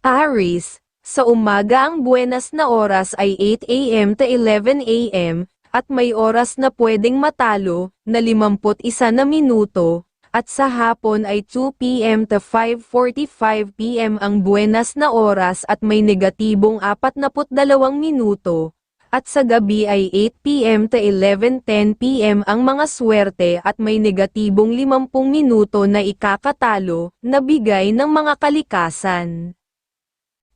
Aris, sa umaga ang buenas na oras ay 8 a.m. to 11 a.m., at may oras na pwedeng matalo, na 51 na minuto, at sa hapon ay 2 p.m. to 5.45 p.m. ang buenas na oras at may negatibong 42 minuto, at sa gabi ay 8 p.m. to 11.10 p.m. ang mga swerte at may negatibong 50 minuto na ikakatalo, na bigay ng mga kalikasan.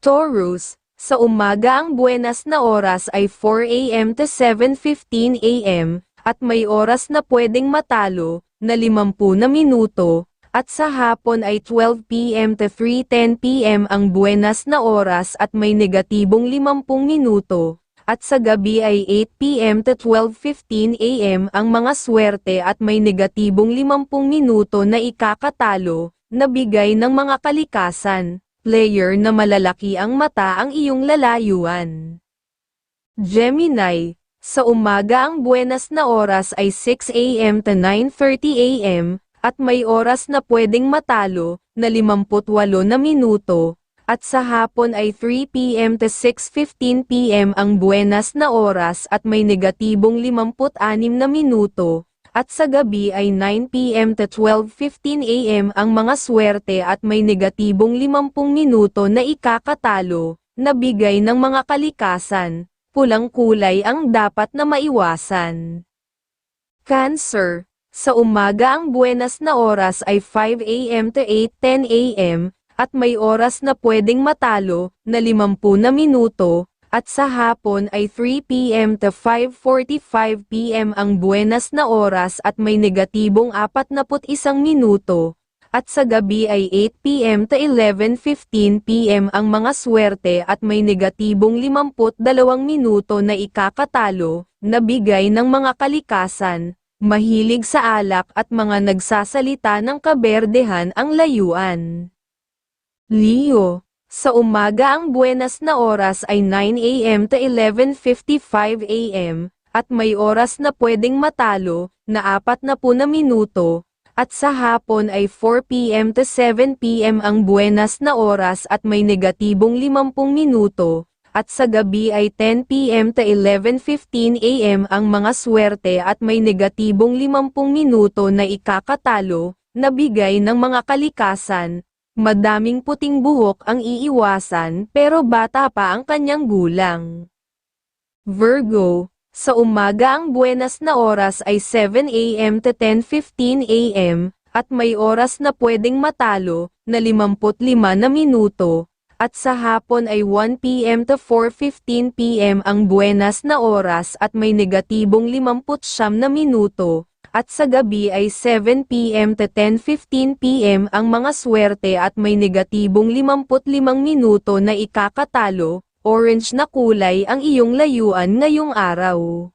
Taurus, sa umaga ang buenas na oras ay 4 a.m. to 7.15 a.m., at may oras na pwedeng matalo, na 50 na minuto, at sa hapon ay 12 p.m. to 3.10 p.m. ang buenas na oras at may negatibong 50 minuto, at sa gabi ay 8 p.m. to 12.15 a.m. ang mga swerte at may negatibong 50 minuto na ikakatalo, na bigay ng mga kalikasan player na malalaki ang mata ang iyong lalayuan. Gemini, sa umaga ang buenas na oras ay 6 a.m. to 9.30 a.m., at may oras na pwedeng matalo, na 58 na minuto, at sa hapon ay 3 p.m. to 6.15 p.m. ang buenas na oras at may negatibong 56 na minuto, at sa gabi ay 9pm to 12.15 am ang mga swerte at may negatibong 50 minuto na ikakatalo, na bigay ng mga kalikasan, pulang kulay ang dapat na maiwasan. Cancer, sa umaga ang buenas na oras ay 5am to 8.10 am, at may oras na pwedeng matalo, na 50 na minuto, at sa hapon ay 3 p.m. to 5.45 p.m. ang buenas na oras at may negatibong 41 minuto, at sa gabi ay 8 p.m. to 11.15 p.m. ang mga swerte at may negatibong 52 minuto na ikakatalo, na bigay ng mga kalikasan, mahilig sa alak at mga nagsasalita ng kaberdehan ang layuan. Leo sa umaga ang buenas na oras ay 9 a.m. to 11.55 a.m., at may oras na pwedeng matalo, na apat na na minuto, at sa hapon ay 4 p.m. to 7 p.m. ang buenas na oras at may negatibong 50 minuto, at sa gabi ay 10 p.m. to 11.15 a.m. ang mga swerte at may negatibong 50 minuto na ikakatalo, na bigay ng mga kalikasan, Madaming puting buhok ang iiwasan pero bata pa ang kanyang gulang. Virgo, sa umaga ang buenas na oras ay 7 a.m. to 10.15 a.m., at may oras na pwedeng matalo, na 55 na minuto, at sa hapon ay 1 p.m. to 4.15 p.m. ang buenas na oras at may negatibong 59 na minuto, at sa gabi ay 7pm to 10.15pm ang mga swerte at may negatibong 55 minuto na ikakatalo, orange na kulay ang iyong layuan ngayong araw.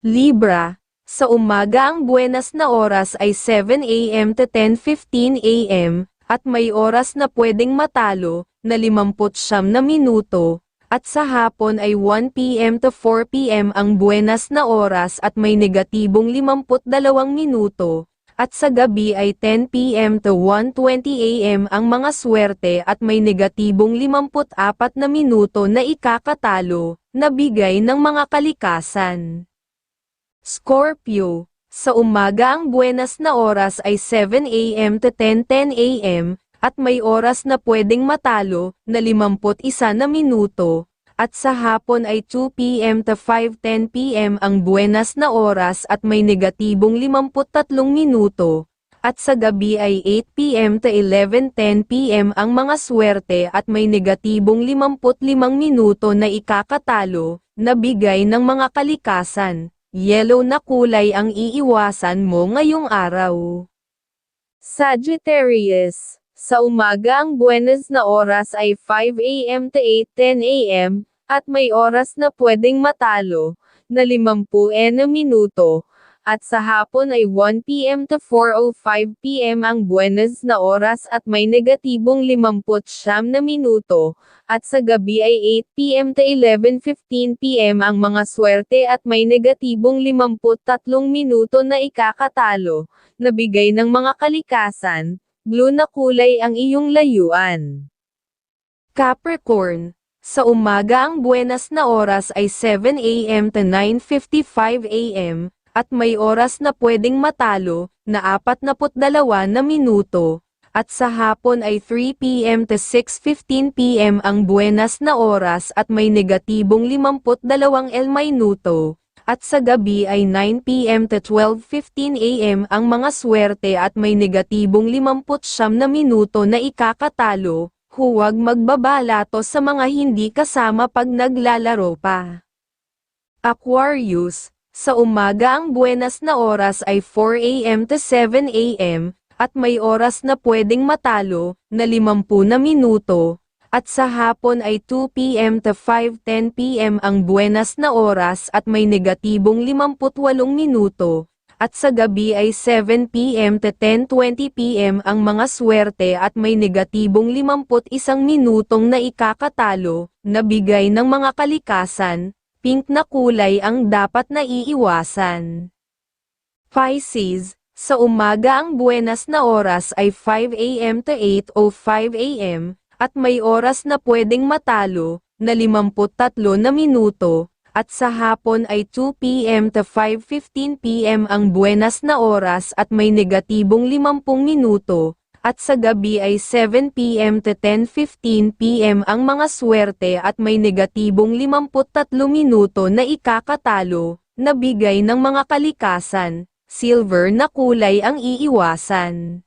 Libra, sa umaga ang buenas na oras ay 7am to 10.15am, at may oras na pwedeng matalo, na 59 na minuto, at sa hapon ay 1pm to 4pm ang buenas na oras at may negatibong 52 minuto, at sa gabi ay 10pm to 1.20am ang mga swerte at may negatibong 54 na minuto na ikakatalo, na bigay ng mga kalikasan. Scorpio, sa umaga ang buenas na oras ay 7am to 10.10am, at may oras na pwedeng matalo, na 51 na minuto, at sa hapon ay 2pm to 5.10pm ang buenas na oras at may negatibong 53 minuto, at sa gabi ay 8pm to 11.10pm ang mga swerte at may negatibong 55 minuto na ikakatalo, na bigay ng mga kalikasan, yellow na kulay ang iiwasan mo ngayong araw. Sagittarius sa umaga ang buenas na oras ay 5 a.m. to 8.10 a.m., at may oras na pwedeng matalo, na 50 na minuto, at sa hapon ay 1 p.m. to 4.05 p.m. ang buenas na oras at may negatibong 50 na minuto, at sa gabi ay 8 p.m. to 11.15 p.m. ang mga swerte at may negatibong 53 minuto na ikakatalo, na bigay ng mga kalikasan, Blue na kulay ang iyong layuan. Capricorn, sa umaga ang buenas na oras ay 7 a.m. to 9.55 a.m., at may oras na pwedeng matalo, na 42 na minuto, at sa hapon ay 3 p.m. to 6.15 p.m. ang buenas na oras at may negatibong 52 el minuto, at sa gabi ay 9 p.m. to 12.15 a.m. ang mga swerte at may negatibong 59 na minuto na ikakatalo, huwag magbabalato sa mga hindi kasama pag naglalaro pa. Aquarius, sa umaga ang buenas na oras ay 4 a.m. to 7 a.m., at may oras na pwedeng matalo, na 50 na minuto, at sa hapon ay 2 p.m. to 5.10 p.m. ang buenas na oras at may negatibong 58 minuto, at sa gabi ay 7 p.m. to 10.20 p.m. ang mga swerte at may negatibong 51 minutong na ikakatalo, na bigay ng mga kalikasan, pink na kulay ang dapat na iiwasan. Pisces, sa umaga ang buenas na oras ay 5 a.m. to 8.05 a.m., at may oras na pwedeng matalo, na 53 na minuto, at sa hapon ay 2 p.m. to 5.15 p.m. ang buenas na oras at may negatibong 50 minuto, at sa gabi ay 7 p.m. to 10.15 p.m. ang mga swerte at may negatibong 53 minuto na ikakatalo, na bigay ng mga kalikasan, silver na kulay ang iiwasan.